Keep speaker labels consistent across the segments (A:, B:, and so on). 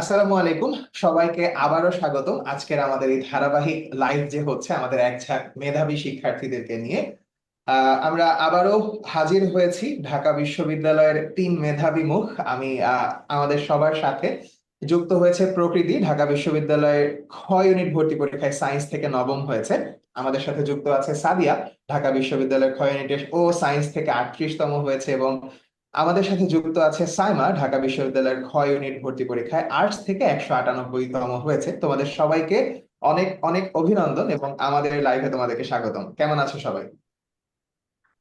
A: আসসালামু আলাইকুম। সবাইকে আবারও স্বাগতম। আজকের আমাদের এই ধারাবাহিক লাইভ যে হচ্ছে আমাদের এক ঝাঁক মেধাবী শিক্ষার্থীদেরকে নিয়ে। আমরা আবারও হাজির হয়েছি ঢাকা বিশ্ববিদ্যালয়ের তিন মেধাবী মুখ। আমি আমাদের সবার সাথে যুক্ত হয়েছে প্রকৃতি। ঢাকা বিশ্ববিদ্যালয়ের খ ইউনিট ভর্তি পরীক্ষায় সায়েন্স থেকে নবম হয়েছে। আমাদের সাথে যুক্ত আছে সাদিয়া। ঢাকা বিশ্ববিদ্যালয়ের খ ইউনিটে ও সায়েন্স থেকে আটত্রিশতম হয়েছে এবং আমাদের সাথে যুক্ত আছে সাইমা ঢাকা বিশ্ববিদ্যালয়ের খ ইউনিট ভর্তি পরীক্ষায় আর্টস থেকে একশো আটানব্বইতম হয়েছে। তোমাদের সবাইকে অনেক অনেক অভিনন্দন এবং আমাদের লাইভে তোমাদেরকে স্বাগতম। কেমন আছো সবাই?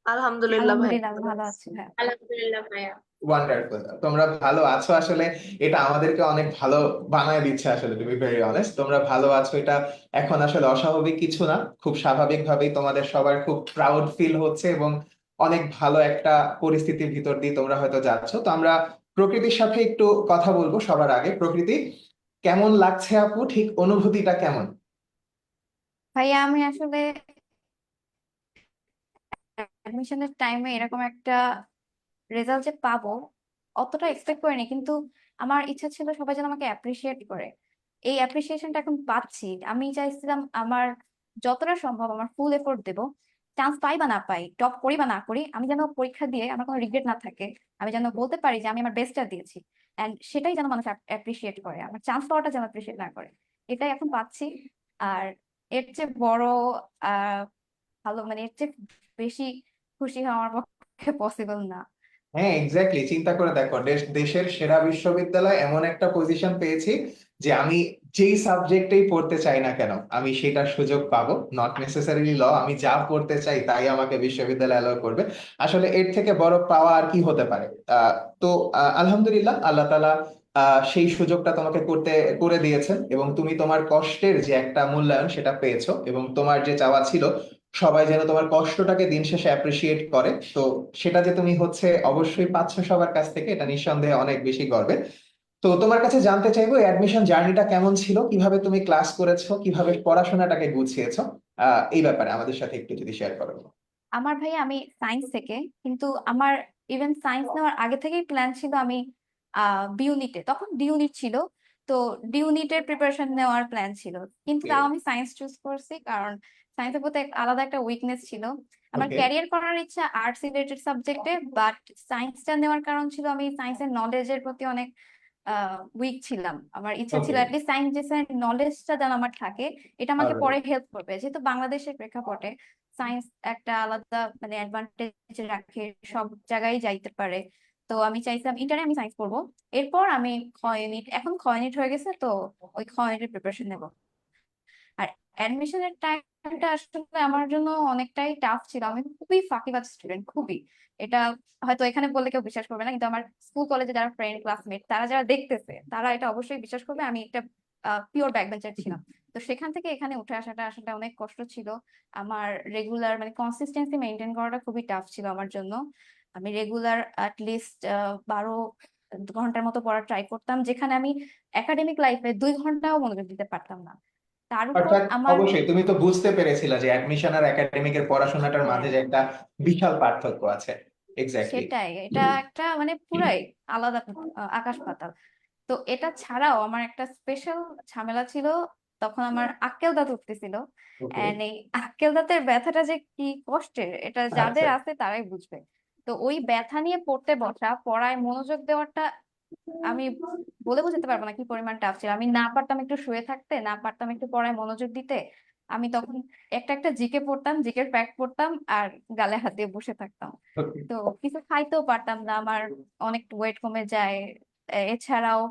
B: আলহামদুলিল্লাহ ভাই।
C: আলহামদুলিল্লাহ ভালো আছি
B: আলহামদুলিল্লাহ ভাইয়া।
A: ওয়ান্ডারফুল তোমরা ভালো আছো আসলে? এটা আমাদেরকে অনেক ভালো বানায় দিচ্ছে আসলে টু বি ভেরি অনেস্ট তোমরা ভালো আছো এটা এখন আসলে অস্বাভাবিক কিছু না। খুব স্বাভাবিকভাবেই তোমাদের সবার খুব প্রাউড ফিল হচ্ছে এবং অনেক ভালো একটা পরিস্থিতির ভিতর দিয়ে তোমরা হয়তো যাচ্ছ। তো আমরা প্রকৃতির সাথে একটু কথা বলব সবার আগে। প্রকৃতি, কেমন লাগছে আপু? ঠিক অনুভূতিটা কেমন?
C: ভাইয়া আমি আসলে অ্যাডমিশনের টাইমে এরকম একটা রেজাল্ট যে পাবো অতটা এক্সপেক্ট করিনি। কিন্তু আমার ইচ্ছা ছিল সবাই যেন আমাকে অ্যাপ্রিসিয়েট করে। এই অ্যাপ্রিসিয়েশনটা এখন পাচ্ছি। আমি চাইছিলাম আমার যতটা সম্ভব আমার ফুল এফোর্ট দেব। চান্স পাই বা না পাই টপ করি বা না করি, আমি যেন পরীক্ষা দিয়ে আমার কোনো রিগ্রেট না থাকে, আমি যেন বলতে পারি যে আমি আমার বেস্টটা দিয়েছি। অ্যান্ড সেটাই যেন মানুষ অ্যাপ্রিসিয়েট করে, আমার চান্স পাওয়াটা যেন অ্যাপ্রিসিয়েট না করে। এটাই এখন পাচ্ছি। আর এর চেয়ে বড় ভালো মানে এর চেয়ে বেশি খুশি হওয়া আমার পক্ষে পসিবল না।
A: হ্যাঁ এক্স্যাক্টলি চিন্তা করে দেখো দেশ দেশের সেরা বিশ্ববিদ্যালয় এমন একটা পজিশন পেয়েছি যে আমি যেই সাবজেক্টেই পড়তে চাই না কেন আমি সেটার সুযোগ পাবো। নট নেসেসারিলি ল আমি যা পড়তে চাই তাই আমাকে বিশ্ববিদ্যালয় অ্যালাউ করবে। আসলে এর থেকে বড় পাওয়া আর কি হতে পারে? আহ, তো আহ, আলহামদুলিল্লাহ আল্লাহ তাআলা আহ, সেই সুযোগটা তোমাকে করতে করে দিয়েছেন এবং তুমি তোমার কষ্টের যে একটা মূল্যায়ন সেটা পেয়েছ এবং তোমার যে চাওয়া ছিল সবাই যেন তোমার কষ্টটাকে দিন শেষে অ্যাপ্রিসিয়েট করে। তো সেটা যে তুমি হচ্ছে অবশ্যই পাচ্ছ সবার কাছ থেকে এটা নিঃসন্দেহে অনেক বেশি গর্বের। তো তোমার কাছে জানতে চাইব অ্যাডমিশন জার্নিটা কেমন ছিল? কীভাবে তুমি ক্লাস করেছ? কীভাবে পড়াশোনাটাকে গুছিয়েছো? এই ব্যাপারে আমাদের সাথে একটু যদি শেয়ার করো।
C: আমার ভাই আমি সায়েন্স থেকে কিন্তু আমার ইভেন সায়েন্স নেওয়ার আগে থেকেই প্ল্যান ছিল আমি আহ বি ইউনিটে তখন ডি ইউনিট ছিল তো ডি ইউনিটের প্রিপারেশন নেওয়ার প্ল্যান ছিল। কিন্তু তাও আমি সায়েন্স চুজ করছি কারণ সায়েন্সের প্রতি আলাদা একটা উইকনেস ছিল। আমার ক্যারিয়ার করার ইচ্ছা আর্টস রিলেটেড সাবজেক্টে বাট সায়েন্সটা নেওয়ার কারণ ছিল আমি সায়েন্সের নলেজের প্রতি অনেক উইক ছিলাম। আমার ইচ্ছা ছিল. অ্যাটলিস্ট সায়েন্সের নলেজটা যেন আমার থাকে এটা আমাকে পরে হেল্প করবে। যেহেতু বাংলাদেশের প্রেক্ষাপটে সায়েন্স একটা আলাদা মানে অ্যাডভান্টেজ রাখে সব জায়গায় যাইতে পারে। তো আমি চাইছিলাম ইন্টারে আমি সায়েন্স পড়ব। এরপর আমি খ ইউনিট এখন খ ইউনিট হয়ে গেছে তো ওই খ ইউনিটের প্রিপারেশন নেব। অ্যাডমিশনের টাইমটা আসলে আমার জন্য অনেকটাই টাফ ছিল। আমি খুবই ফাঁকিবাজ স্টুডেন্ট খুবই। এটা হয়তো এখানে বললে কেউ বিশ্বাস করবে না, কিন্তু আমার স্কুল কলেজে যারা ফ্রেন্ড ক্লাসমেট তারা যারা দেখতেছে, তারা এটা অবশ্যই বিশ্বাস করবে, আমি একটা পিওর ব্যাক বেঞ্চার ছিলাম। তো সেখান থেকে এখানে উঠে আসাটা আসলে অনেক কষ্ট ছিল। আমার রেগুলার মানে কনসিস্টেন্সি মেনটেন করাটা খুবই টাফ ছিল আমার জন্য। আমি রেগুলার অ্যাটলিস্ট বারো ঘণ্টার মতো পড়ার ট্রাই করতাম, যেখানে আমি একাডেমিক লাইফে দুই ঘন্টাও মনোযোগ দিতে পারতাম না। তার উপর
A: অর্থাৎ
C: আমার
A: অবশ্যই তুমি তো বুঝতে পেরেছিলা যে অ্যাডমিশন আর একাডেমিকের পড়াশোনাটার মাঝে যে একটা বিশাল পার্থক্য আছে। এক্স্যাক্টলি
C: সেটাই এটা একটা মানে পুরাই আলাদা আকাশ পাতাল। তো এটা ছাড়াও আমার একটা স্পেশাল ঝামেলা ছিল তখন আমার আক্কেল দাঁত উঠতেছিল। এন্ড এই আক্কেল দাঁতের ব্যথাটা যে কি কষ্টের এটা যাদের
A: আচ্ছা।
C: আছে তারাই বুঝবে। তো ওই ব্যথা নিয়ে পড়তে বসা পড়ায় মনোযোগ দেওয়াটা আমি বলে বোঝাতে পারব না কি পরিমাণ টাফ ছিল। আমি না পারতাম একটু শুয়ে থাকতে না পারতাম একটু পড়ায় মনোযোগ দিতে আমি তখন একটা একটা জিকে পড়তাম জিকের প্যাক পড়তাম আর গালে হাত দিয়ে বসে থাকতাম। তো কিছু খাইতেও পারতাম না আমার অনেক ওয়েট কমে যায়। এছাড়াও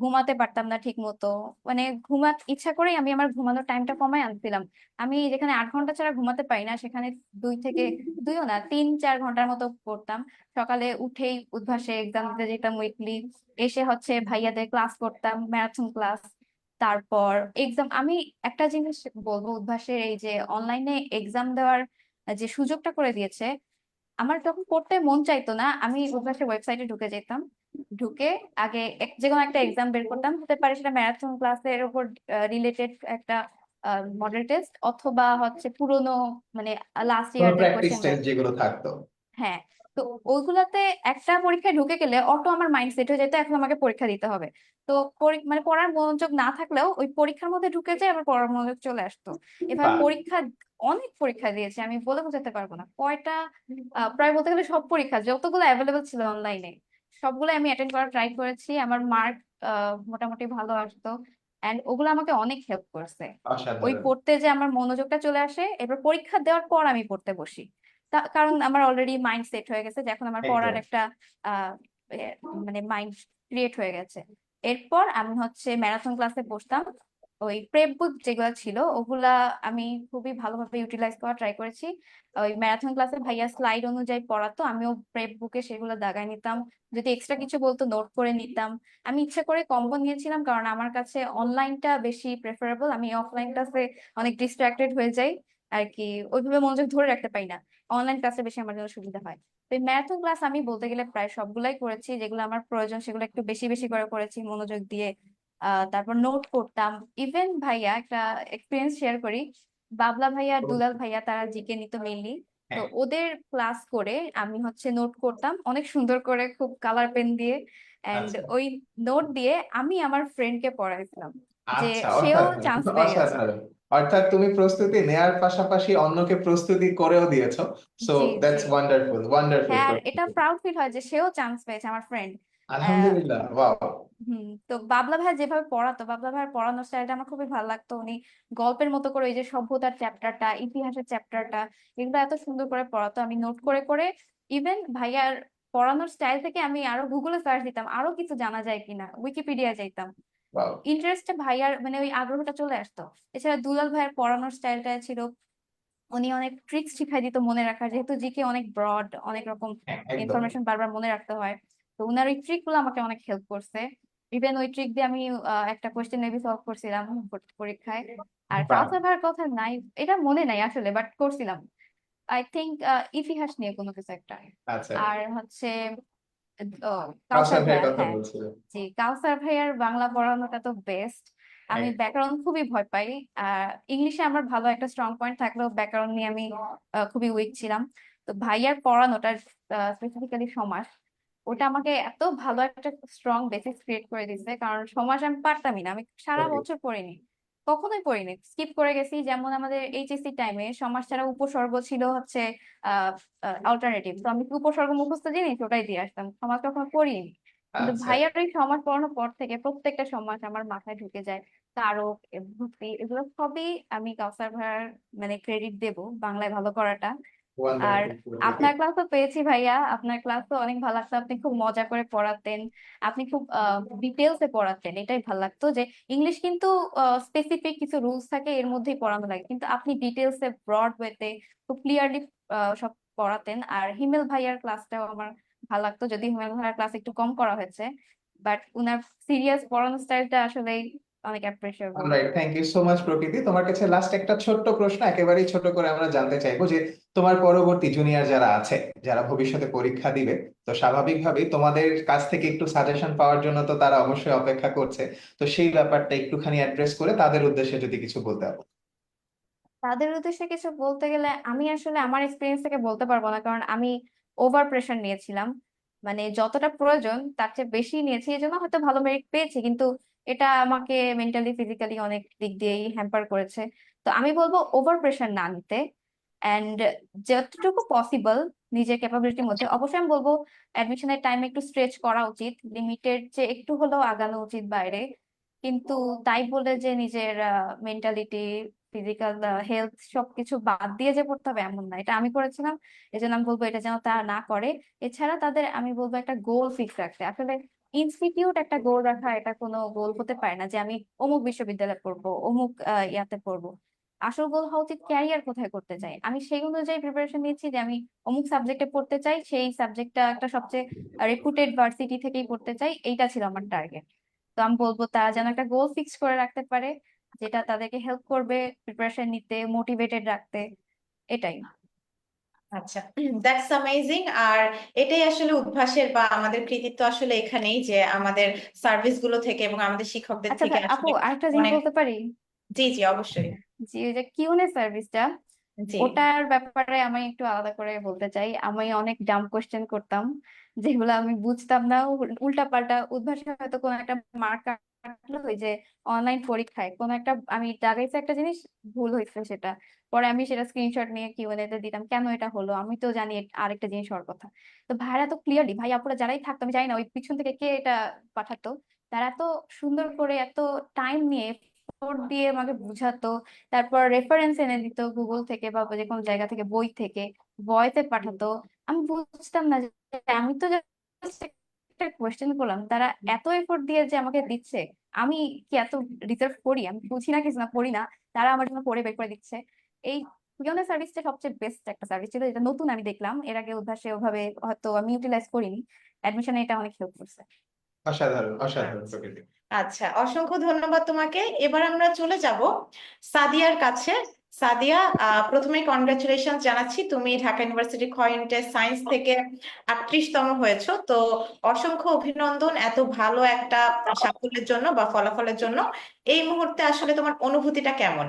C: ঘুমাতে পারতাম না ঠিক মতো মানে ঘুমা, ইচ্ছা করেই আমি আমার ঘুমানোর টাইমটা কমায় আনছিলাম। আমি যেখানে আট ঘণ্টা ছাড়া ঘুমাতে পারি না, সেখানে দুই থেকে, দুইও না, তিন, চার ঘণ্টার মতো পড়তাম। সকালে উঠেই উদ্ভাসে এক্সাম দিতে যেতাম উইকলি এসে হচ্ছে ভাইয়াদের ক্লাস করতাম ম্যারাথন ক্লাস তারপর এক্সাম আমি একটা জিনিস বলব উদ্ভাসের, এই যে অনলাইনে এক্সাম দেওয়ার যে সুযোগটা করে দিয়েছে, আমার তখন পড়তে মন চাইতো না, আমি উদ্ভাসের ওয়েবসাইটে ঢুকে যেতাম। ঢুকে আগে যে কোনো একটা এক্সাম বের করতাম হতে পারে সেটা ম্যারাথন ক্লাসের উপর রিলেটেড একটা মডেল টেস্ট অথবা হচ্ছে পুরোনো মানে লাস্ট ইয়ার
A: যেগুলো থাকতো।
C: হ্যাঁ তো ওইগুলাতে একটা পরীক্ষায় ঢুকে গেলে অটো আমার মাইন্ড সেট হয়ে যেত এখন আমাকে পরীক্ষা দিতে হবে। তো মানে পড়ার মনোযোগ না থাকলেও ওই পরীক্ষার মধ্যে ঢুকে যায় আবার পড়ার মনোযোগ চলে আসতো। এবার। পরীক্ষা অনেক পরীক্ষা দিয়েছি আমি বলে বোঝাতে পারব না। কয়টা প্রায় বলতে গেলে সব পরীক্ষা যতগুলো অ্যাভেলেবল ছিল অনলাইনে সবগুলো আমি অ্যাটেন্ড করার ট্রাই করেছি। আমার মার্ক মোটামুটি ভালো আসতো। এন্ড ওগুলো আমাকে অনেক হেল্প করছে। ওই
A: অসাধারণ
C: পড়তে যে আমার মনোযোগটা চলে আসে এবার পরীক্ষা দেওয়ার পর আমি পড়তে বসি। তা- কারণ আমার অলরেডি মাইন্ড সেট হয়ে গেছে যে এখন আমার পড়ার। একটা আহ, মানে মাইন্ড ক্রিয়েট হয়ে গেছে। এরপর আমি হচ্ছে ম্যারাথন ক্লাসে বসতাম। ওই প্রেপ বুক যেগুলো ছিল ওগুলা আমি খুবই ভালোভাবে ইউটিলাইজ করা ট্রাই করেছি। ওই ম্যারাথন ক্লাসে ভাইয়া স্লাইড অনুযায়ী পড়াতো আমিও প্রেপ বুকে সেগুলো দাগায় নিতাম। যদি এক্সট্রা কিছু বলতো নোট করে নিতাম। আমি ইচ্ছে করে কম্বো নিয়েছিলাম কারণ আমার কাছে অনলাইনটা বেশি প্রেফারেবল আমি অফলাইন ক্লাসে অনেক ডিস্ট্রাক্টেড হয়ে যাই আর কি ওইভাবে মনোযোগ ধরে রাখতে পারি না। অনলাইন ক্লাসে বেশি আমার জন্য সুবিধা হয়। তো ম্যারাথন ক্লাস আমি বলতে গেলে প্রায় সবগুলাই করেছি যেগুলো আমার প্রয়োজন সেগুলো একটু বেশি বেশি করে করেছি মনোযোগ দিয়ে। তারপর নোট করতাম। ইভেন ভাইয়া একটা এক্সপিরিয়েন্স শেয়ার করি। বাবলা ভাইয়া আর দুলাল ভাইয়া তারা জিকে নিত মেইনলি তো
A: হ্যাঁ।
C: ওদের ক্লাস করে আমি হচ্ছে নোট করতাম। অনেক সুন্দর করে খুব কালার পেন দিয়ে এন্ড
A: আচ্ছা।
C: ওই নোট দিয়ে আমি আমার ফ্রেন্ডকে পড়াইছিলাম যে
A: আচ্ছা
C: সেও চান্স পেয়ে গেছে।
A: অর্থাৎ তুমি প্রস্তুতি নেয়ার পাশাপাশি অন্যকে প্রস্তুতি করেও দিয়েছ। সো দ্যাটস ওয়ান্ডারফুল ওয়ান্ডারফুল
C: হ্যাঁ এটা প্রাউড ফিল হয় যে সেও চান্স পেয়েছে আমার ফ্রেন্ড
A: আলহামদুলিল্লাহ ওয়াও।
C: হুম তো বাবলা ভাইয়া যেভাবে পড়াতো বাবলা ভাইয়ার পড়ানোর স্টাইলটা আমার খুবই ভালো লাগতো। উনি গল্পের মতো করে ওই যে সভ্যতার চ্যাপ্টারটা ইতিহাসের চ্যাপ্টারটা এগুলো এত সুন্দর করে পড়াতো। আমি নোট করে করে ইভেন ভাইয়ার পড়ানোর স্টাইল থেকে আমি আরও গুগলে সার্চ দিতাম আরও কিছু জানা যায় কিনা উইকিপিডিয়া যাইতাম।
A: ওয়াও।
C: ইন্টারেস্টে ভাইয়ার মানে ওই আগ্রহটা চলে আসতো। এছাড়া দুলাল ভাইয়ের পড়ানোর স্টাইলটা ছিল উনি অনেক ট্রিক্স শিখাই দিত মনে রাখার যেহেতু জিকে অনেক ব্রড অনেক রকম
A: হ্যাঁ
C: ইনফরমেশন বারবার মনে রাখতে হয়। তো উনার ওই ট্রিকগুলো আমাকে অনেক হেল্প করছে। ইভেন ওই ট্রিক দিয়ে আমি একটা কোয়েশ্চেন মেবি সলভ করছিলাম পরীক্ষায়। আর
A: বাহ!
C: কাউসার কথা নাই এটা মনে নাই আসলে বাট করছিলাম। আই থিংক ইতিহাস নিয়ে কোনো কিছু একটা।
A: আচ্ছা।
C: আর হচ্ছে
A: কাউসার
C: ভাইয়া হ্যাঁ। জি কাউসার ভাইয়ার বাংলা পড়ানোটা তো বেস্ট আমি ব্যাকরণ খুবই ভয় পাই। আর ইংলিশে আমার ভালো একটা স্ট্রং পয়েন্ট থাকলেও ব্যাকরণ নিয়ে আমি খুবই উইক ছিলাম। তো ভাইয়ার পড়ানোটা স্পেসিফিক্যালি সমাস। ওটা আমাকে এত ভালো একটা স্ট্রং বেসিস ক্রিয়েট করে দিয়েছে কারণ সমাজ আমি পারতামই না আমি সারা বছর পড়িনি কখনোই পড়িনি স্কিপ করে গেছি যেমন আমাদের এইচএসসি টাইমে সমাজ ছাড়া উপসর্গ ছিল হচ্ছে অল্টারনেটিভ তো আমি কি উপসর্গ মুখস্থ জিনিস? ওটাই দিয়ে আসতাম সমাজ কখনো পড়িনি কিন্তু
A: আচ্ছা।
C: ভাইয়ার ওই সমাজ পড়ানোর পর থেকে প্রত্যেকটা সমাজ আমার মাথায় ঢুকে যায় কারক এগুলো সবই আমি কাউসার ভাইয়ার মানে ক্রেডিট দেব বাংলায় ভালো করাটা আর আপনার ক্লাসও পেয়েছি ভাইয়া। আপনার ক্লাসও অনেক ভালো লাগতো আপনি খুব মজা করে পড়াতেন। আপনি খুব ডিটেলস এ পড়াতেন। এটাই ভালো লাগতো যে ইংলিশ কিন্তু স্পেসিফিক কিছু রুলস থাকে এর মধ্যেই পড়ানো লাগে। কিন্তু আপনি ডিটেলসে ব্রড ওয়েতে খুব ক্লিয়ারলি সব পড়াতেন। আর হিমেল ভাইয়ার ক্লাসটাও আমার ভালো লাগতো। যদি হিমেল ভাইয়ার ক্লাস একটু কম করা হয়েছে। বাট উনার সিরিয়াস পড়ানোর স্টাইলটা আসলেই অনেক appreciable
A: alright thank you so much Prakriti. তোমার কাছে লাস্ট একটা ছোট্ট প্রশ্ন একেবারেই ছোট করে আমরা জানতে চাইব যে তোমার পরবর্তী জুনিয়র যারা আছে যারা ভবিষ্যতে পরীক্ষা দিবে তো স্বাভাবিকভাবেই তোমাদের কাছ থেকে একটু সাজেশন পাওয়ার জন্য তো তারা অবশ্যই অপেক্ষা করছে। তো সেই ব্যাপারটা একটুখানি অ্যাড্রেস করে তাদের উদ্দেশ্যে যদি কিছু বলতে হবে
C: তাদের উদ্দেশ্যে কিছু বলতে গেলে আমি আসলে আমার এক্সপিরিয়েন্স থেকে বলতে পারব না কারণ আমি ওভার প্রেশার নিয়েছিলাম। মানে যতটা প্রয়োজন তার চেয়ে বেশি নিয়েছি এই জন্য হয়তো ভালো মেরিট পেয়েছি কিন্তু এটা আমাকে মেন্টালি ফিজিক্যালি অনেক দিক দিয়েই হ্যাম্পার করেছে। তো আমি বলব ওভার প্রেশার না নিতে। অ্যান্ড যতটুকু পসিবল নিজের ক্যাপাবিলিটির মধ্যে। অবশ্যই আমি বলব অ্যাডমিশনের টাইম একটু স্ট্রেচ করা উচিত। লিমিটেড যে একটু হলেও আগানো উচিত বাইরে। কিন্তু তাই বলে যে নিজের মেন্টালিটি ফিজিক্যাল হেলথ সবকিছু বাদ দিয়ে যে পড়তে হবে এমন না। এটা আমি করেছিলাম। এই জন্য আমি বলব এটা যেন তারা না করে। এছাড়া তাদের আমি বলব একটা গোল ফিক্স রাখতে। আসলে ইনস্টিটিউট একটা গোল রাখা, এটা কোনো গোল হতে পারে না যে আমি অমুক বিশ্ববিদ্যালয়ে পড়ব, অমুক ইয়াতে পড়ব। আসল গোল হওয়া উচিত ক্যারিয়ার কোথায় করতে চাই? আমি সেই অনুযায়ী প্রিপারেশন নিচ্ছি যে আমি অমুক সাবজেক্টে পড়তে চাই, সেই সাবজেক্টটা একটা সবচেয়ে রেপুটেড ভার্সিটি থেকেই পড়তে চাই, এইটা ছিল আমার টার্গেট তো আমি বলব তারা যেন একটা গোল ফিক্স করে রাখতে পারে, যেটা তাদেরকে হেল্প করবে প্রিপারেশন নিতে মোটিভেটেড রাখতে, এটাই।
B: আচ্ছা দ্যাটস অ্যামেজিং আর এটাই আসলে উদ্ভাসের বা আমাদের কৃতিত্ব আসলে এখানেই যে আমাদের সার্ভিসগুলো থেকে এবং আমাদের শিক্ষকদের
C: আচ্ছা
B: থেকে
C: আপু
B: আসলে
C: আরেকটা জিনিস
B: অনেক
C: বলতে পারি?
B: জি জি অবশ্যই।
C: জি ওই যে কিউএনএ সার্ভিসটা
B: জি।
C: ওটার ব্যাপারে আমি একটু আলাদা করে বলতে চাই। আমি অনেক ডাম কোশ্চেন করতাম যেগুলো আমি বুঝতাম না উল্টা পাল্টা উদ্ভাসে হয়তো কোনো একটা মার্ক ওই যে অনলাইন পরীক্ষায়। কোনো একটা, আমি দাগাইছি একটা জিনিস, ভুল হয়েছে সেটা। পরে আমি সেটা স্ক্রিনশট নিয়ে কিউএনএ দিতাম, কেন এটা হলো? আমি তো জানি আরেকটা জিনিস হওয়ার কথা। তো ভাইরা তো ক্লিয়ারলি ভাই আপুরা যারাই থাকতো, আমি জানি না, ওই পিছন থেকে কে এটা পাঠাতো, তারা এত সুন্দর করে এত টাইম নিয়ে দিয়ে আমাকে বুঝাতো, তারপর রেফারেন্স এনে দিত গুগল থেকে বা যে কোনো জায়গা থেকে, বই থেকে ভয়েসে পাঠাতো। আমি বুঝতাম না যে, আমি তো একটা কোয়েশ্চেন করলাম তারা এত এফোর্ট দিয়ে যে আমাকে দিচ্ছে আমি কি এত রিসার্ভ করি? আমি বুঝি না কিছু না পড়ি না তারা আমার জন্য পড়ে বের করে দিচ্ছে। এই পিয়নের সার্ভিসটা সবচেয়ে বেস্ট একটা সার্ভিস ছিল যেটা নতুন আমি দেখলাম এর আগে উদ্ভাসে ওভাবে হয়তো আমি ইউটিলাইজ করিনি অ্যাডমিশনে এটা অনেক হেল্প করছে।
A: অসাধারণ অসাধারণ
B: আচ্ছা অসংখ্য ধন্যবাদ তোমাকে। এবার আমরা চলে যাব সাদিয়ার কাছে। সাদিয়া প্রথমে কনগ্রাচুলেশন জানাচ্ছি। তুমি ঢাকা ইউনিভার্সিটি খ ইউনিটের সায়েন্স থেকে আটত্রিশতম হয়েছো। তো অসংখ্য অভিনন্দন এত ভালো একটা সাফল্যের জন্য বা ফলাফলের জন্য। এই মুহূর্তে আসলে তোমার অনুভূতিটা কেমন?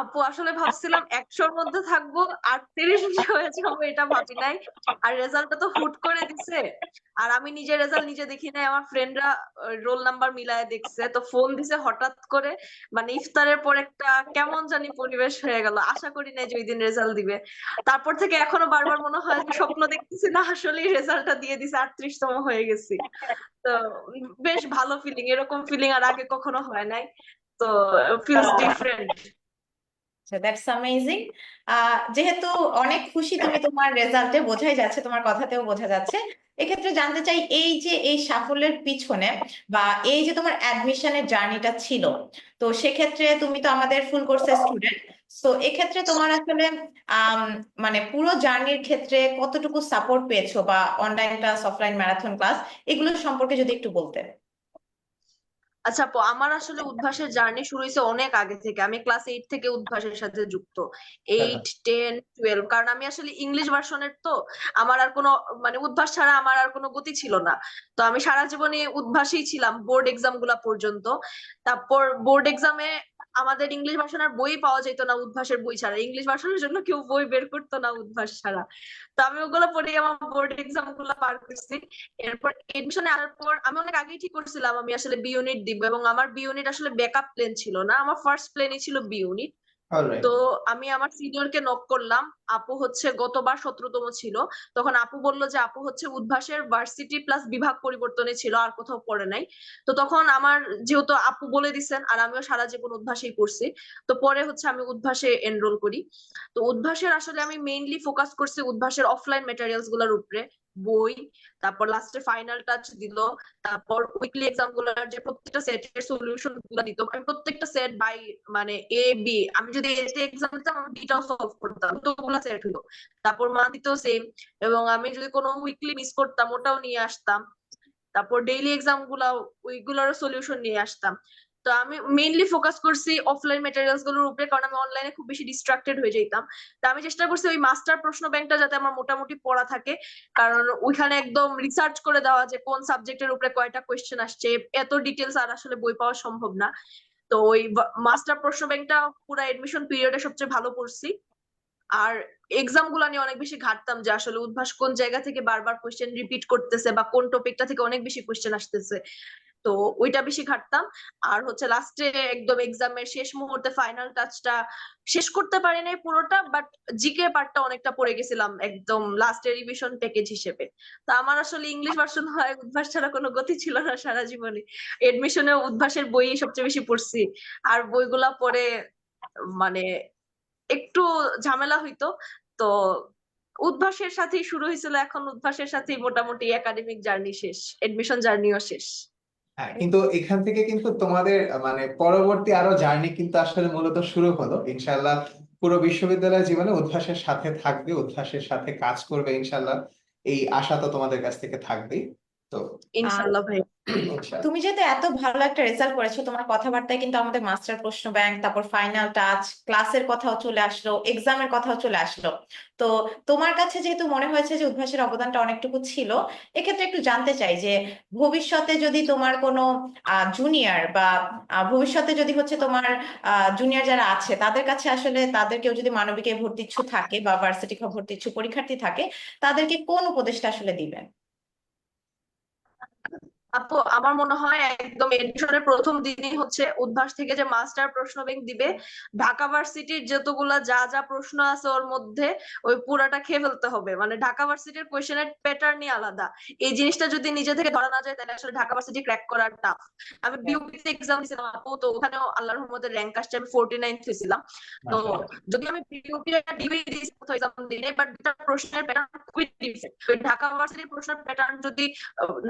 D: আপু, আসলে ভাবছিলাম একশোর মধ্যে থাকব আটত্রিশ হয়ে যাব, এটা ভাবি নাই। আর রেজাল্টটা তো হুট করে দিছে। আর আমি নিজের রেজাল্ট নিজে দেখি নাই, আমার ফ্রেন্ডরা রোল নাম্বার মিলায় দেখছে। তো ফোন দিছে হঠাৎ করে মানে ইফতারের পর একটা কেমন জানি পরিবেশ হয়ে গেল। আশা করি নাই যে ওই দিন রেজাল্ট দিবে। তারপর থেকে এখনও বারবার মনে হয় স্বপ্ন দেখতেছি না আসলেই রেজাল্টটা দিয়ে দিছে, আটত্রিশতম হয়ে গেছি। তো বেশ ভালো ফিলিং এরকম ফিলিং আর আগে কখনো হয় নাই। তো ফিলস ডিফারেন্ট
B: দ্যাটস অ্যামেজিং যেহেতু অনেক খুশি তুমি তোমার রেজাল্টে বোঝাই যাচ্ছে, তোমার কথাতেও বোঝা যাচ্ছে। এক্ষেত্রে জানতে চাই, এই যে এই সাফল্যের পিছনে বা এই যে তোমার অ্যাডমিশনের জার্নিটা ছিল, তো সেক্ষেত্রে তুমি তো আমাদের ফুল কোর্সের স্টুডেন্ট তো এক্ষেত্রে তোমার আসলে মানে পুরো জার্নির ক্ষেত্রে কতটুকু সাপোর্ট পেয়েছ বা online class offline marathon class এগুলো সম্পর্কে যদি একটু বলতে।
D: আচ্ছা আপু আমার আসলে উদ্ভাসের জার্নি শুরু হয়েছে অনেক আগে থেকে। আমি ক্লাস এইট থেকে উদ্ভাসের সাথে যুক্ত। এইট টেন টুয়েলভ কারণ আমি আসলে ইংলিশ ভার্সনের তো আমার আর কোনো মানে উদ্ভাস ছাড়া আমার আর কোনো গতি ছিল না। তো আমি সারা জীবনে উদ্ভাসেই ছিলাম বোর্ড এক্সামগুলা পর্যন্ত। তারপর বোর্ড এক্সামে আমাদের ইংলিশ ভার্সনের বই পাওয়া যেত না উদ্ভাসের বই ছাড়া। ইংলিশ ভার্সনের জন্য কেউ বই বের করতো না উদ্ভাস ছাড়া। তো আমি ওগুলো পড়ে আমার বোর্ড এক্সামগুলো পার করছি। এরপর এডমিশনে আসার পর আমি অনেক আগেই ঠিক করছিলাম আমি আসলে বি ইউনিট দিব এবং আমার বি ইউনিট আসলে ব্যাকআপ প্ল্যান ছিল না। আমার ফার্স্ট প্ল্যানই ছিল বি ইউনিট তো আমি আমার সিনিয়রকে নক করলাম। আপু হচ্ছে গতবার সতেরোতম ছিল। তখন আপু বলল যে, আপু হচ্ছে উদ্ভাসের ভার্সিটি প্লাস বিভাগ পরিবর্তনে ছিল, আর কোথাও পড়ে নাই। তো তখন আমার যেহেতু আপু বলে দিছেন, আর আমিও সারা জীবন উদ্ভাসেই পড়ছি, তো পরে হচ্ছে আমি উদ্ভাসে এনরোল করি। তো উদ্ভাসের আসলে আমি মেইনলি ফোকাস করছি উদ্ভাসের অফলাইন ম্যাটেরিয়ালসগুলোর উপরে। বই, তারপর লাস্টে ফাইনাল টাচ দিল, তারপর উইকলি এক্সামগুলার যে প্রত্যেকটা সেটের সলিউশনগুলো দিত। আমি প্রত্যেকটা সেট বাই মানে এ বি আমি যদি এতে এক্সাম দিতাম, আমি বিটাও সলভ করতাম। তো ওগুলা সেট হলো। তারপর মান্থলিতেও সেম এবং আমি যদি কোনো উইকলি মিস করতাম, ওটাও নিয়ে আসতাম। তারপর ডেইলি এক্সামগুলা ওইগুলোরও সলিউশন নিয়ে আসতাম। তো আমি মেইনলি ফোকাস করছি অফলাইন ম্যাটেরিয়ালসগুলোর উপরে, কারণ আমি অনলাইনে খুব বেশি ডিস্ট্রাক্টেড হয়ে যেতাম তো আমি চেষ্টা করছি ওই মাস্টার প্রশ্ন ব্যাংকটা যাতে আমার মোটামুটি পড়া থাকে। কারণ ওইখানে একদম রিসার্চ করে দেওয়া যে কোন সাবজেক্টের উপরে কয়টা কোয়েশ্চেন আসছে, এত ডিটেলস আর আসলে বই পাওয়া সম্ভব না। তো ওই মাস্টার প্রশ্ন ব্যাংকটা পুরো এডমিশন পিরিয়ডে সবচেয়ে ভালো পড়ছি। আর এক্সামগুলা নিয়ে অনেক বেশি ঘাটতাম যে আসলে উদ্ভাস কোন জায়গা থেকে বারবার কোয়েশ্চেন রিপিট করতেছে বা কোন টপিকটা থেকে অনেক বেশি কোয়েশ্চেন আসতেছে। তো ওইটা বেশি ঘাটতাম। আর হচ্ছে লাস্টে একদম এক্সামের শেষ মুহূর্তে ফাইনাল টাচটা শেষ করতে পারি নাই পুরোটা বাট জিকে পার্টটা অনেকটা পড়ে গেছিলাম একদম লাস্টে রিভিশন প্যাকেজ হিসেবে। তো আমার আসলে ইংলিশ ভার্সন হয়, উদ্ভাস ছাড়া কোনো গতি ছিল না সারা জীবনে। এডমিশনে উদ্ভাসের বই সবচেয়ে বেশি পড়ছি। আর বইগুলা পড়ে মানে একটু ঝামেলা হইতো। তো উদ্ভাসের সাথেই শুরু হয়েছিল, এখন উদ্ভাসের সাথেই মোটামুটি একাডেমিক জার্নি শেষ এডমিশন জার্নিও শেষ।
A: হ্যাঁ কিন্তু এখান থেকে কিন্তু তোমাদের মানে পরবর্তী আরও জার্নি কিন্তু আসলে মূলত শুরু হলো। ইনশাল্লাহ পুরো বিশ্ববিদ্যালয় জীবনে উদ্ভাসের সাথে থাকবে উদ্ভাসের সাথে কাজ করবে ইনশাল্লাহ এই আশা তো তোমাদের কাছ থেকে থাকবেই। তো
D: ইনশাল্লাহ ভাই।
B: তুমি যেহেতু এত ভালো একটা রেজাল্ট করেছ তোমার কথাবার্তায় কিন্তু আমাদের মাস্টার প্রশ্ন ব্যাংক তারপর ফাইনাল টাচ ক্লাসের কথাও চলে আসলো এক্সামের কথাও চলে আসলো। তো তোমার কাছে যেহেতু মনে হয়েছে যে উদ্ভাসের অবদানটা অনেকটুকু ছিল এক্ষেত্রে একটু জানতে চাই যে ভবিষ্যতে যদি তোমার কোনো জুনিয়র বা আহ, ভবিষ্যতে যদি হচ্ছে তোমার জুনিয়র যারা আছে তাদের কাছে আসলে তাদের কেউ যদি মানবিকে ভর্তি ইচ্ছু থাকে বা ভার্সিটি ভর্তি ইচ্ছু পরীক্ষার্থী থাকে তাদেরকে কোন উপদেশটা আসলে দিবেন?
D: আপু আমার মনে হয় একদম এডমিশনের প্রথম দিনই হচ্ছে উদ্ভাস থেকে যে মাস্টার প্রশ্ন ব্যাংক দিবে ঢাকা ভার্সিটির যতগুলা যা যা প্রশ্ন আছে ওর মধ্যে ওই পুরাটা খেয়ে ফেলতে হবে। মানে ঢাকা ভার্সিটির কোয়েশ্চেনের প্যাটার্নই আলাদা। এই জিনিসটা যদি নিজে থেকে ধরা না যায় তাহলে আসলে ঢাকা ভার্সিটি ক্র্যাক করার টাফ আমি বিউপিতে এক্সাম দিয়েছিলাম আপু তো ওখানেও আল্লাহর রহমতে র্যাঙ্ক আসছে আমি ফোর্টি নাইন হয়েছিলাম। তো যদি আমি বিউপি ডিবি এক্সাম দিই বাট প্রশ্নের প্যাটার্ন খুবই ডিফারেন্ট ঢাকা ভার্সিটির প্রশ্নের প্যাটার্ন যদি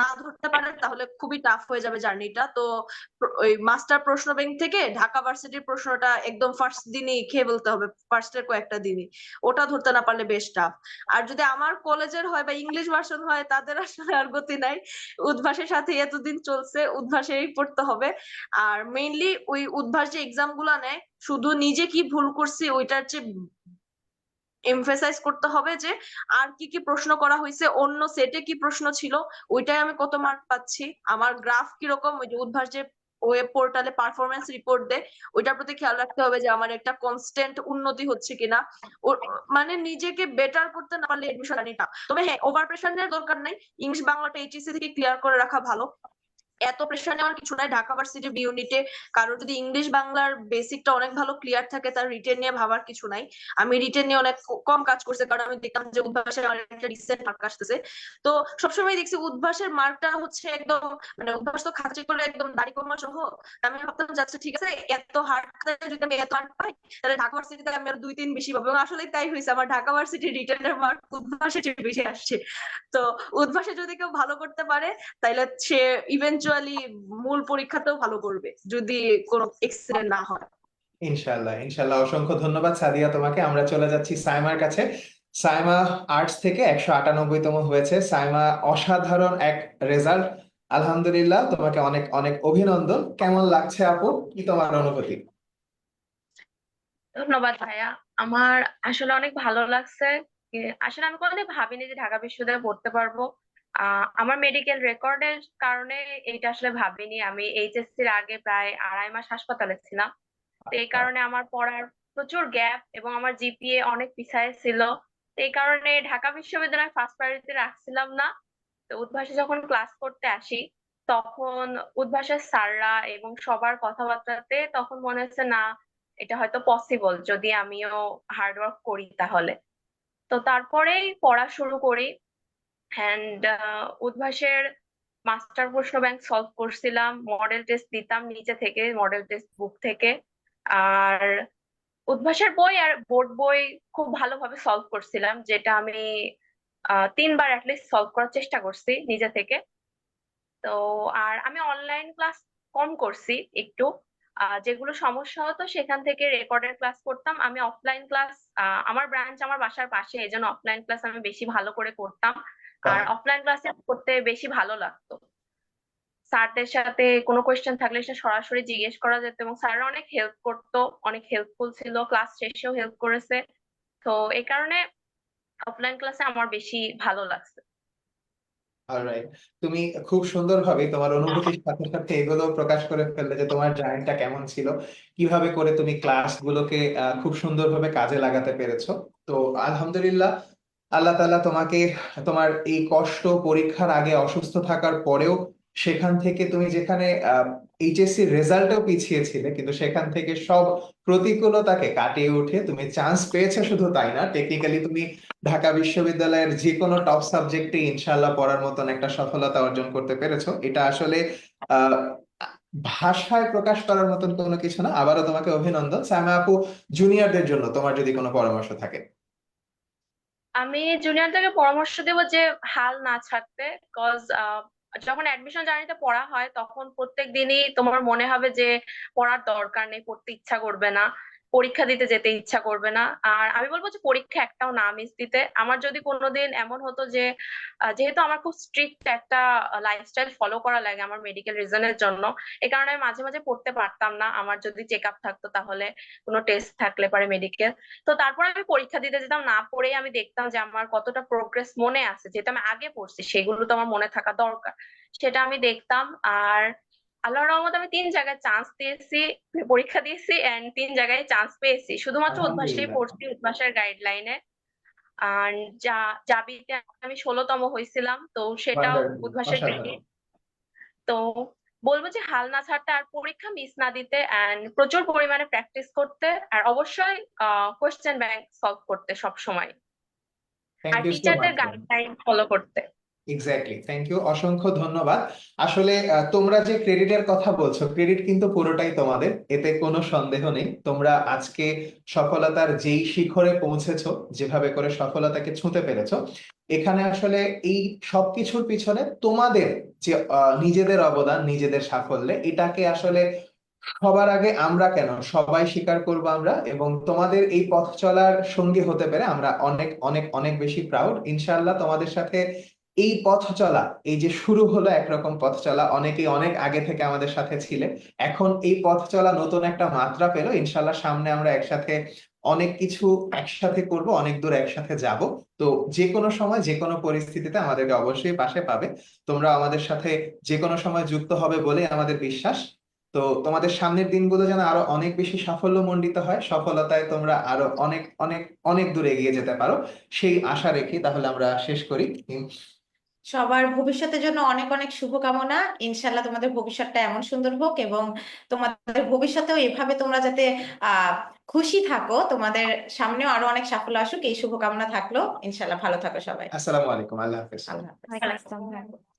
D: না ধরতে পারে তাহলে খুবই টাফ হয়ে যাবে জার্নিটা। তো ওই মাস্টার প্রশ্ন ব্যাংক থেকে ঢাকা ভার্সিটির প্রশ্নটা একদম ফার্স্ট দিনই খেয়ে বলতে হবে ফার্স্টের কয়েকটা দিনই। ওটা ধরতে না পারলে বেশ টাফ আর যদি আমার কলেজের হয় বা ইংলিশ ভার্সন হয়, তাদের আসলে আর গতি নাই। উদ্ভাসের সাথে এতদিন চলছে, উদ্ভাসেই পড়তে হবে। আর মেইনলি ওই উদ্ভাস যে এক্সামগুলা নেয়, শুধু নিজে কি ভুল করছি, ওইটার চেয়ে এমফেসাইজ করতে হবে যে আর কি কি প্রশ্ন করা হয়েছে, অন্য সেটে কি প্রশ্ন ছিল, ওইটাই আমি কত মার্ক পাচ্ছি, আমার গ্রাফ কীরকম, ওই যে উদ্ভাস যে ওয়েব পোর্টালে পারফরমেন্স রিপোর্ট দেয়, ওইটার প্রতি খেয়াল রাখতে হবে যে আমার একটা কনস্ট্যান্ট উন্নতি হচ্ছে কিনা। মানে নিজেকে বেটার করতে না পারলে এডমিশন আনিটা তবে হ্যাঁ ওভার প্রেশার দরকার নাই ইংলিশ বাংলাটা এইচএসসি থেকে ক্লিয়ার করে রাখা ভালো। এত প্রেশার নেওয়ার কিছু নাই। ঢাকা ভার্সিটি বি ইউনিটে কারোর যদি ইংলিশ বাংলার বেসিকটা অনেক ভালো ক্লিয়ার থাকে, তার রিটেন নিয়ে ভাবার কিছু নাই। আমি রিটেন নিয়ে অনেক কম কাজ করছে, কারণ আমি দেখলাম যে উদ্ভাসের অনেকটা রিসেন্ট মার্ক আসতেছে। তো সবসময় দেখছি উদ্ভাসের মার্কটা হচ্ছে একদম মানে উদ্ভাস তো খাঁচি করে একদম দাড়ি কমা সহ। আমি ভাবতাম যাচ্ছে ঠিক আছে, এত হার্ড যদি আমি এত হার্ড পাই, তাহলে ঢাকা ভার্সিটিতে আমি আরও দুই তিন বেশি পাবো। এবং আসলে তাই হয়েছে, আমার ঢাকা ভার্সিটি রিটেনের মার্ক উদ্ভাসের চেয়ে বেশি আসছে। তো উদ্ভাসে যদি কেউ ভালো করতে পারে, তাইলে সে ইভেনচুয়ালি মূল পরীক্ষাতেও ভালো করবে যদি কোনো এক্সিডেন্ট না হয়।
A: ইনশাআল্লাহ ইনশাআল্লাহ। অসংখ্য ধন্যবাদ সাদিয়া তোমাকে। আমরা চলে যাচ্ছি সাইমার কাছে। সাইমা আর্টস থেকে একশো আটানব্বইতম হয়েছে। সাইমা অসাধারণ এক রেজাল্ট আলহামদুলিল্লাহ তোমাকে অনেক অনেক অভিনন্দন। কেমন লাগছে আপু? কি তোমার অনুভূতি?
E: ধন্যবাদ ভাইয়া। আমার আসলে অনেক ভালো লাগছে। আসলে আমি কোনোদিন ভাবিনি যে ঢাকা বিশ্ববিদ্যালয়ে পড়তে পারব। আমার মেডিকেল রেকর্ডের কারণে এইটা আসলে ভাবিনি। আমি এইচএসসি এইচএসসির আগে প্রায় আড়াই মাস হাসপাতালে ছিলাম। তো এই কারণে আমার পড়ার প্রচুর গ্যাপ এবং আমার জিপিএ অনেক পিছায় ছিল। এই কারণে ঢাকা বিশ্ববিদ্যালয় ফার্স্ট প্রায়োরিটি রাখছিলাম না। তো উদ্ভাসে যখন ক্লাস করতে আসি তখন উদ্ভাসের স্যাররা এবং সবার কথাবার্তাতে তখন মনে হচ্ছে না এটা হয়তো পসিবল যদি আমিও হার্ড ওয়ার্ক করি তাহলে। তো তারপরেই পড়া শুরু করি। অ্যান্ড উদ্ভাসের মাস্টার প্রশ্ন ব্যাংক সলভ করছিলাম মডেল টেস্ট দিতাম নিচে থেকে মডেল টেস্ট বুক থেকে। আর উদ্ভাসের বই আর বোর্ড বই খুব ভালোভাবে সলভ করছিলাম, যেটা আমি তিনবার অ্যাটলিস্ট সলভ করার চেষ্টা করছি নিজে থেকে। তো, আর আমি অনলাইন ক্লাস কম করছি একটু। যেগুলো সমস্যা হতো সেখান থেকে রেকর্ডের ক্লাস করতাম। আমি অফলাইন ক্লাস আমার ব্রাঞ্চ আমার বাসার পাশে, এই জন্য অফলাইন ক্লাস আমি বেশি ভালো করে করতাম। আর অফলাইন ক্লাসে করতে বেশি ভালো লাগতো। স্যারদের সাথে কোনো কোয়েশ্চেন থাকলে সে সরাসরি জিজ্ঞেস করা যেত এবং স্যাররা অনেক হেল্প করতো অনেক হেল্পফুল ছিল। ক্লাস শেষেও হেল্প করেছে। তো এই কারণে অফলাইন ক্লাসে আমার বেশি ভালো লাগছে।
A: অলরাইট তুমি খুব সুন্দরভাবে তোমার অনুভূতির সাথে সাথে এগুলো প্রকাশ করে ফেললে যে তোমার জার্নিটা কেমন ছিল কীভাবে করে তুমি ক্লাসগুলোকে খুব সুন্দরভাবে কাজে লাগাতে পেরেছ। তো আলহামদুলিল্লাহ আল্লাহ তাআলা তোমাকে, তোমার এই কষ্ট, পরীক্ষার আগে অসুস্থ থাকার পরেও সেখান থেকে তুমি যেখানে এইচএসসি রেজাল্টেও পিছিয়ে ছিলে কিন্তু সেখান থেকে সব প্রতিকূলতাকে কাটিয়ে উঠে তুমি চান্স পেয়েছ শুধু তাই না টেকনিক্যালি তুমি ঢাকা বিশ্ববিদ্যালয়ের যে কোনো টপ সাবজেক্টে ইনশাল্লাহ পড়ার মতন একটা সফলতা অর্জন করতে পেরেছ। এটা আসলে ভাষায় প্রকাশ করার মতন কোনো কিছু না, আবারও তোমাকে অভিনন্দন। সায়মা আপু জুনিয়রদের জন্য তোমার যদি কোনো পরামর্শ থাকে।
E: আমি জুনিয়রদেরকে পরামর্শ দেব যে হাল না ছাড়তে কজ যখন অ্যাডমিশন জার্নিতে পড়া হয়, তখন প্রত্যেক দিনই তোমার মনে হবে যে পড়ার দরকার নেই, পড়তে ইচ্ছা করবে না। পরীক্ষা দিতে যেতে ইচ্ছা করবে না। আর আমি বলব যে পরীক্ষা একটাও না মিস দিতে। আমার যদি কোনোদিন এমন হতো যে যেহেতু আমার খুব স্ট্রিক্ট একটা লাইফস্টাইল ফলো করা লাগে আমার মেডিকেল রিজনের জন্য এই কারণে আমি মাঝে মাঝে পড়তে পারতাম না। আমার যদি চেক আপ থাকতো তাহলে কোনো টেস্ট থাকলে পারে মেডিকেল তো তারপর আমি পরীক্ষা দিতে যেতাম, না পড়েই আমি দেখতাম যে আমার কতটা প্রোগ্রেস মনে আছে। যেটা আমি আগে পড়ছি, সেগুলো তো আমার মনে থাকা দরকার। সেটা আমি দেখতাম। আর আল্লাহর রহমত আমি তিন জায়গায় চান্স দিয়েছি পরীক্ষা দিয়েছি এন্ড তিন জায়গায় চান্স পেয়েছি। শুধুমাত্র উদ্ভাসেই পড়ছি উদ্ভাসের গাইডলাইনে আর যা জাবিতে আমি ষোলোতম হয়েছিলাম তো সেটাও উদ্ভাসের। তো বলব যে হাল না ছাড়তে আর পরীক্ষা মিস না দিতে এন্ড প্রচুর পরিমাণে প্র্যাকটিস করতে আর অবশ্যই কোয়েশ্চেন ব্যাংক সলভ করতে সব সময় আর টিচারদের গাইডলাইন ফলো করতে।
A: এক্স্যাক্টলি থ্যাংক ইউ অসংখ্য ধন্যবাদ। আসলে তোমরা যে ক্রেডিটের কথা বলছো ক্রেডিট কিন্তু পুরোটাই তোমাদের। এতে কোনো সন্দেহ নেই। তোমরা আজকে সফলতার যেই শিখরে পৌঁছেছো, যেভাবে করে সফলতাকে ছুঁতে পেরেছ, এখানে আসলে এই সবকিছুর পিছনে তোমাদের যে নিজেদের অবদান, নিজেদের সাফল্যে, এটাকে আসলে সবার আগে আমরা কেন? সবাই স্বীকার করব আমরা এবং তোমাদের এই পথ চলার সঙ্গী হতে পেরে আমরা অনেক অনেক অনেক বেশি প্রাউড ইনশাল্লাহ তোমাদের সাথে এই পথ চলা, এই যে শুরু হলো একরকম পথ চলা, অনেকেই অনেক আগে থেকে আমাদের সাথে ছিলেন এখন এই পথ চলা নতুন একটা মাত্রা পেল। ইনশাল্লাহ সামনে আমরা একসাথে অনেক কিছু একসাথে করব, অনেক দূর একসাথে যাব। তো যে কোনো সময় যে কোনো পরিস্থিতিতে আমাদেরকে অবশ্যই পাশে পাবে। তোমরা আমাদের সাথে যে কোনো সময় যুক্ত হবে বলে আমাদের বিশ্বাস। তো তোমাদের সামনের দিনগুলো যেন আরও অনেক বেশি সাফল্য মণ্ডিত হয়, সফলতায় তোমরা আরও অনেক অনেক অনেক দূর এগিয়ে যেতে পারো। সেই আশা রেখে তাহলে আমরা শেষ করি।
B: সবার ভবিষ্যতের জন্য অনেক অনেক শুভকামনা। ইনশাল্লাহ তোমাদের ভবিষ্যৎটা এমন সুন্দর হোক এবং তোমাদের ভবিষ্যতেও এভাবে তোমরা যাতে আহ খুশি থাকো তোমাদের সামনেও আরও অনেক সাফল্য আসুক এই শুভকামনা থাকল। ইনশাল্লাহ ভালো থাকো সবাই।
A: আসসালামু আলাইকুম আল্লাহ হাফেজ।
B: আল্লাহ হাফেজ।